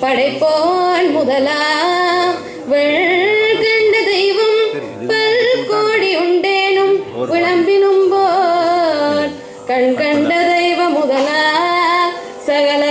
படைப்போன் முதலாம். வெள்கண்ட தெய்வம் பல் கோடி உண்டேனும் விளம்பினும் போல் கண் கண்ட தெய்வம் முதலா சகல